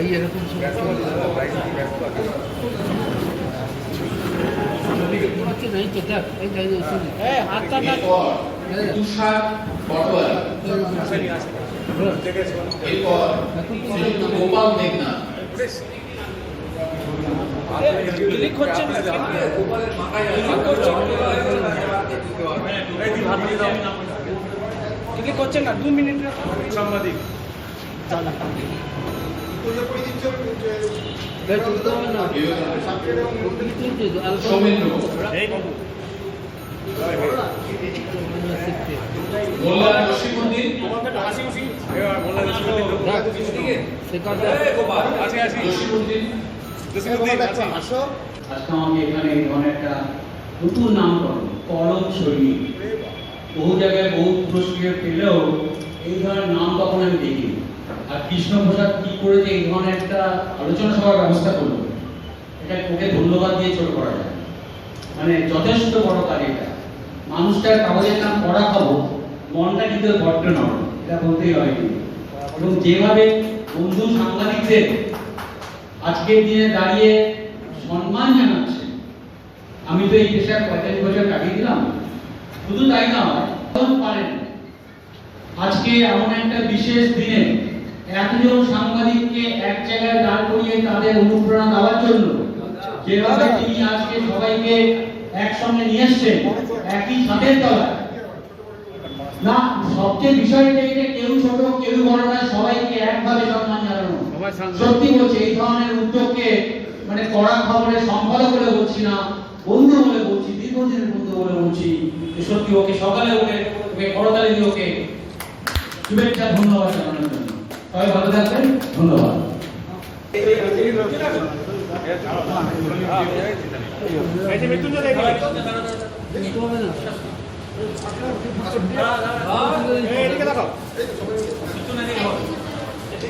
এই এরকম তুষার বটল এরপর গোপাল মেঘনা ক্লিক হচ্ছে ক্লিক হচ্ছে না দু মিনিট সাংবাদিক চলতে হবে না সৌমেন্দ্র মোল্লা রশিদুদ্দিন রশিদুদ্দিন আজকে আমাকে এখানে এই ধরনের একটা নতুন নামকরণ কলম ছড়ি। বহু জায়গায় বহু পুরস্কার পেলেও এই ধরনের নাম তখন আমি দেখিনি। আর কৃষ্ণ প্রসাদ কি করেছে এই ধরনের একটা আলোচনা সভার ব্যবস্থা করল? এটা ওকে ধন্যবাদ দিয়ে ছোট করা যায়। মানে যথেষ্ট বড় কাজ এটা। মানুষটার কাগজের নাম পড়া খাব মনটা কিন্তু বড্ড নরম এটা বলতেই হয় এবং যেভাবে বন্ধু সাংবাদিকদের আজকের দিনে দাঁড়িয়ে সম্মান জানাচ্ছে। আমি তো এই পেশায় পঁয়তাল্লিশ বছর কাটিয়ে দিলাম। শুধু তাই নয় পারেন আজকে এমন একটা বিশেষ দিনে এতজন সাংবাদিককে এক জায়গায় দাঁড় করিয়ে তাদের অনুপ্রেরণা দেওয়ার জন্য যেভাবে তিনি আজকে সবাইকে একসঙ্গে নিয়ে এসছেন, একই ছাদের তলায়। না, সবচেয়ে বিষয়টা যে কেউ ছোট, কেউ বড় না সবাইকে একভাবে সম্মান জানানো। সত্যি বলছি এই ধরনের উদ্যোগকে মানে কড়া খবরের সম্পাদক বলে বলছি না বন্ধু বলে বলছি দীর্ঘদিনের বন্ধু বলে বলছি যে সত্যি ওকে সকালে উঠে ওকে করতালি দিয়ে ওকে শুভেচ্ছা ধন্যবাদ জানানোর জন্য। সবাই ভালো থাকবেন ধন্যবাদ। চলতে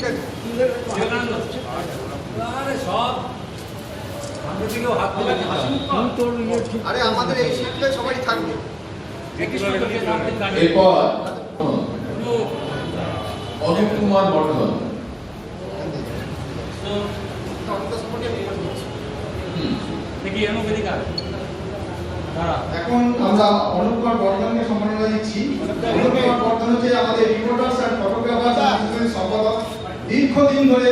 হবে। আরে আমাদের এই শিল্পে সবাই থাকবে। এরপর অনুপ কুমার বর্ধন এখন আমরা অনুপ কুমার বর্ধনকে সম্মাননা দিচ্ছি। অনুপ কুমার বর্ধন হচ্ছে আমাদের রিপোর্টার্স অ্যান্ড ফটোগ্রাফার্স সম্পাদক দীর্ঘদিন ধরে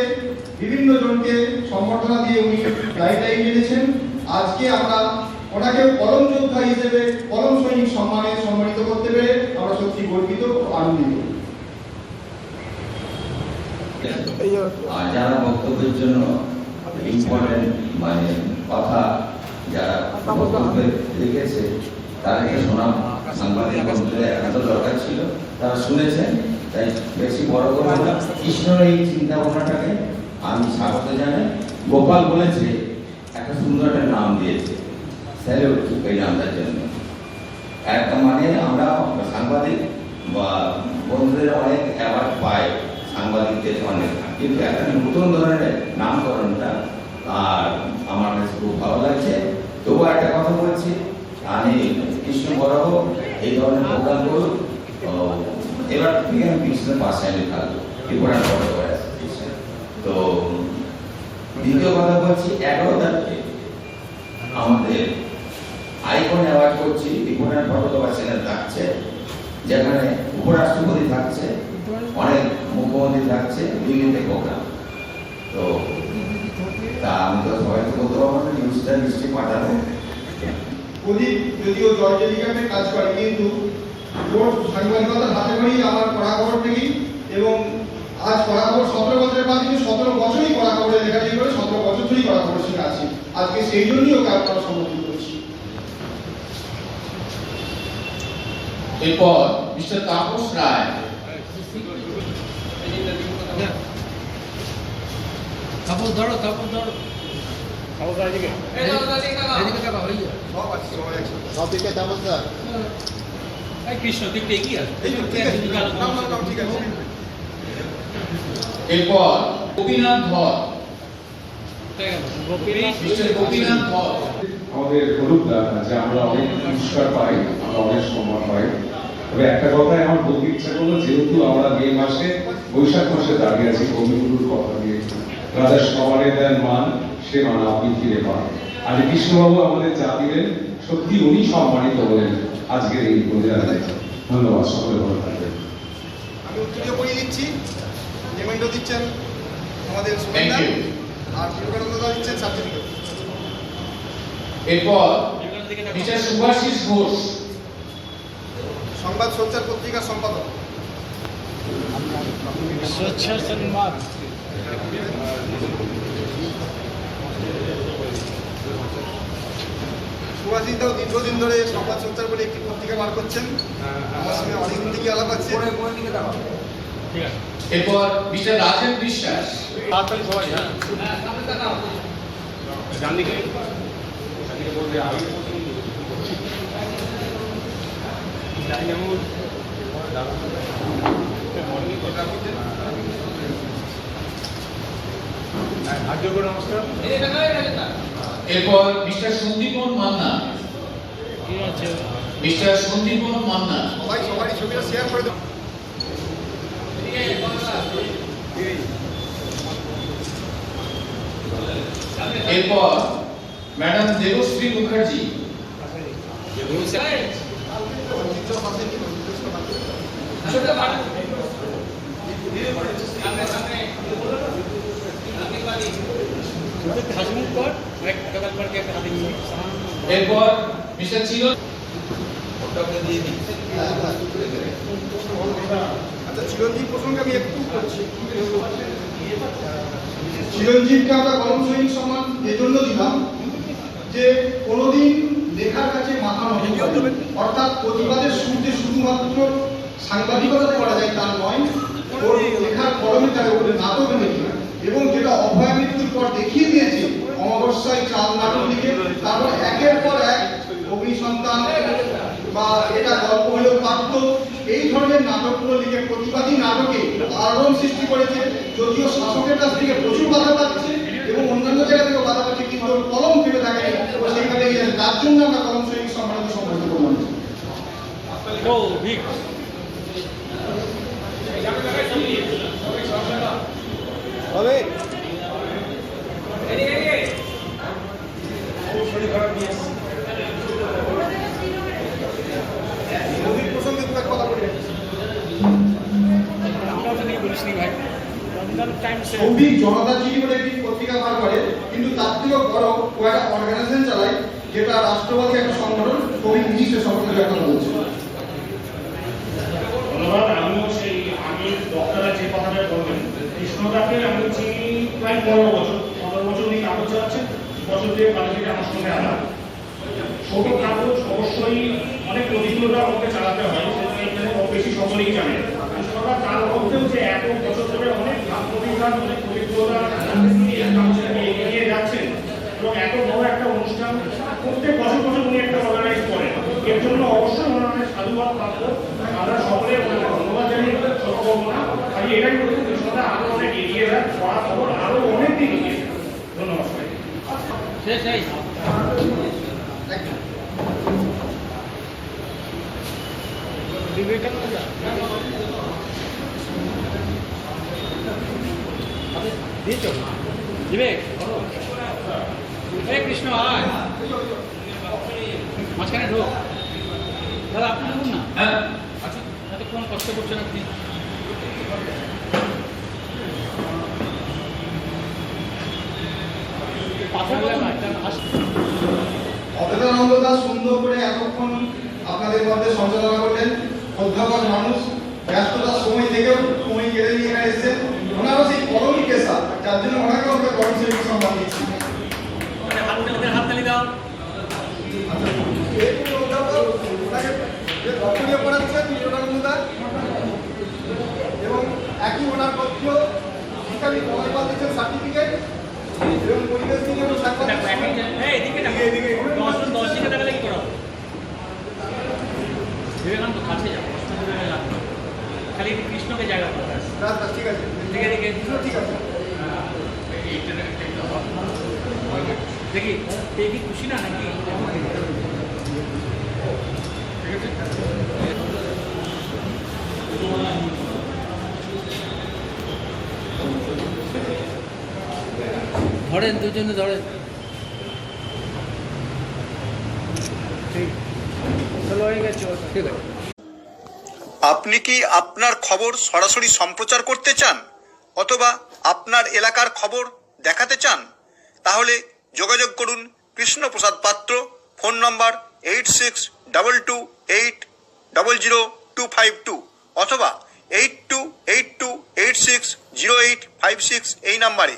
বিভিন্ন জনকে সম্বর্ধনা দিয়ে উনি গাইডলাইন এনেছেন আজকে আমরা ওনাকে কলম যোদ্ধা হিসেবে কলম সৈনিক সম্মানে সম্মানিত করতে পেরে আমরা সত্যি গর্বিত ও আনন্দিত। যারা বক্তব্যের জন্য ইম্পর্টেন্ট মানে কথা যারা বক্তব্যে লিখেছে তাদেরকে শোনা সাংবাদিক একান্ত দরকার ছিল। তারা শুনেছেন। তাই বেশি বড় করে না। এই চিন্তা ভাবনাটাকে আমি স্বাগত জানাই। গোপাল বলেছে, একটা সুন্দর একটা নাম দিয়েছে। স্যালুট এই নামটার জন্য। একটা মানে আমরা সাংবাদিক বা বন্ধুদের অনেক অ্যাওয়ার্ড পাই সাংবাদিকদের অনেক। কিন্তু একটা নতুন ধরনের নামকরণটা আর আমার কাছে খুব ভালো লাগছে। তবুও একটা কথা বলছি আমি কৃষ্ণ বরাহ এই ধরনের প্রোগ্রাম করুক এবার থেকে আমি কৃষ্ণের পাশে আমি থাকব ত্রিপুরা বড় করে তো, দ্বিতীয় কথা বলছি, এগারো তারিখে আমাদের আইকন অ্যাওয়ার্ড করছি, ত্রিপুরার ফটোগ্রাফার চ্যানেল থাকছে যেখানে উপরাষ্ট্রপতি থাকছে, অনেক মুখ্যমন্ত্রী থাকছে দুই প্রোগ্রাম তো, তা আমি তো সবাইকে বলতে পারব না নিউজটা নিশ্চয়ই পাঠাবো। প্রদীপ, যদিও জর্জ এলিকামে কাজ করে, কিন্তু সাংবাদিকতার হাতে করেই আমার খবর থেকেই এবং আজ খবর সতেরো বছরের বাদ কিন্তু সতেরো বছরই পড়া খবরে লেখালেখি করে সতেরো বছর ধরেই পড়া খবর শিখে আছি। আজকে সেই জন্যই ওকে আপনারা সম্বোধন করছি। এরপর মিস্টার তাপস রায়। কাপড় ধরো কাপড় ধরো। এদিকে। তাকাও, এই যে। সব আছে একসাথে। সব দিকে তেমন স্যার। কৃষ্ণ যে, এরপর গোপীনাথ ধর গোপীনাথ ধর আমাদের হলুদ যে আমরা অনেক পুরস্কার পাই আমরা অনেক সম্মান পাই। তবে একটা কথাই আমার বলতে ইচ্ছা করল যেহেতু আমরা মে মাসে বৈশাখ মাসে দাঁড়িয়ে আছি কবিগুরুর কথা দিয়ে রাজা সবারে দেন মান সে মান আপনি ফিরে পান। আর কৃষ্ণবাবু আমাদের চা দিলেন সত্যি উনি সম্মানিত হলেন আজকের এই পর্যায়ে ধন্যবাদ সকলে ভালো থাকবেন। আমি উত্তরীয় পড়িয়ে দিচ্ছি। পেমেন্টও দিচ্ছেন আমাদের আর বিবেকানন্দ দিচ্ছেন সার্টিফিকেট। এরপর টিচার সুভাষিস ঘোষ। সংবাদ সঞ্চার পত্রিকা সম্পাদক। সংবাদ দাও দীর্ঘদিন ধরে সংবাদ সঞ্চার বলে একটি পত্রিকা বার করছেন। আমার সঙ্গে অনেকদিন থেকে আলাপ আছে। ঠিক আছে। এরপর মিস্টার রাজেন বিশ্বাস। তাড়াতাড়ি সবাই হ্যাঁ। ডান দিকে ডান দিকে। বলবে আগে ডাইন আঙুল হাত জোর করে নমস্কার এরপর মিস্টার সন্দীপন মান্না। মিস্টার সন্দীপন মান্না। সবাই সবাই ছবিটা শেয়ার করে দাও। এরপর ম্যাডাম দেবশ্রী মুখার্জি। সামনে সামনে। এরপর মিশন ছিল আচ্ছা চিরঞ্জীব আমি একটু করছি। চিরঞ্জীবকে আমরা কর্মশৈলী সম্মান এজন্য দিলাম যে কোনোদিন লেখার কাছে মাথা নত অর্থাৎ প্রতিবাদের শুরুতে শুধুমাত্র সাংবাদিকতা করা যায় তার নয়, ওর লেখার কলমে তার নাটক এবং যেটা অভয়ামৃত্যুর পর দেখিয়ে দিয়েছে অমাবস্যায় চাঁদ নাটক লিখে তারপর একের পর এক অগ্নি সন্তান বা এটা গল্প হলেও পারত এই ধরনের নাটকগুলো লিখে প্রতিবাদী নাটকে আলোড়ন সৃষ্টি করেছে। যদিও শাসকের কাছ থেকে প্রচুর বাধা পাচ্ছে এবং অন্যান্য জায়গা থেকে বাধা পাচ্ছে কিন্তু ওর কলম ফিরে থাকে গিয়ে তার জন্য আমরা কলম সৈনিক সম্মানিত সম্মানিত করলাম ও হবে? কবি জনতা চিঠি বলে একটি পত্রিকা বার করে কিন্তু তার থেকেও বড় ও একটা অর্গানাইজেশন চালায় যেটা রাষ্ট্রবাদী একটা সংগঠন কবি নিজে সে সম্পর্কে কথা চিনি পনেরো বছর পনেরো বছর উনি কাগজ চালাচ্ছেন বছর দিয়ে কাজ থেকে আনা ছোট কাগজ অবশ্যই অনেক প্রতিকূলতা আমাকে চালাতে হয় বেশি সকলেই জানে। কারণ তার মধ্যেও যে এত বছর প্রত্যেক বছর বছর উনি একটা অর্গানাইজ করেন এর জন্য অবশ্যই ওনার সাধুবাদ প্রাপ্ত আমরা সকলে ধন্যবাদ খালি এটাই বলতে আরও অনেক এগিয়ে পড়া খবর আরও অনেক দিন এগিয়ে ধন্যবাদ ভাই বিবেকানন্দ দিয়েছ? বিবেক কৃষ্ণ আয়। মাঝখানে ঢোক। দাদা আপনি ঢুকুন না। হ্যাঁ। আচ্ছা এতক্ষণ কষ্ট করছেন আপনি দাস সুন্দর করে এতক্ষণ আপনাদের মধ্যে সঞ্চালনা করলেন। অধ্যাপক মানুষ ব্যস্ততার সময় থেকেও সময় কেড়ে নিয়ে এখানে এসেছেন ওনারও সেই কলমই পেশা যার জন্য ওনাকে আমরা শ্রেণি সম্মান দিচ্ছি হাততালি হাততালি দাও। এবং একই ওনার পক্ষ শিক্ষাবি কমাইপাল দিচ্ছেন সার্টিফিকেট এবং পরিবেশ দিকে করো বিবেকানন্দ কাছে লাগবে খালি কৃষ্ণকে জায়গা ঠিক আছে দিকে দিকে ঠিক আছে দেখি, খুশি না নাকি ঠিক আছে ধরেন দুজনে ধরেন। আপনি কি আপনার খবর সরাসরি সম্প্রচার করতে চান অথবা আপনার এলাকার খবর দেখাতে চান? তাহলে যোগাযোগ করুন Krishnaprasad Patra, phone number eight six double two eight double zero two five two অথবা eight two eight two eight six zero eight five six এই নাম্বারে।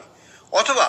অথবা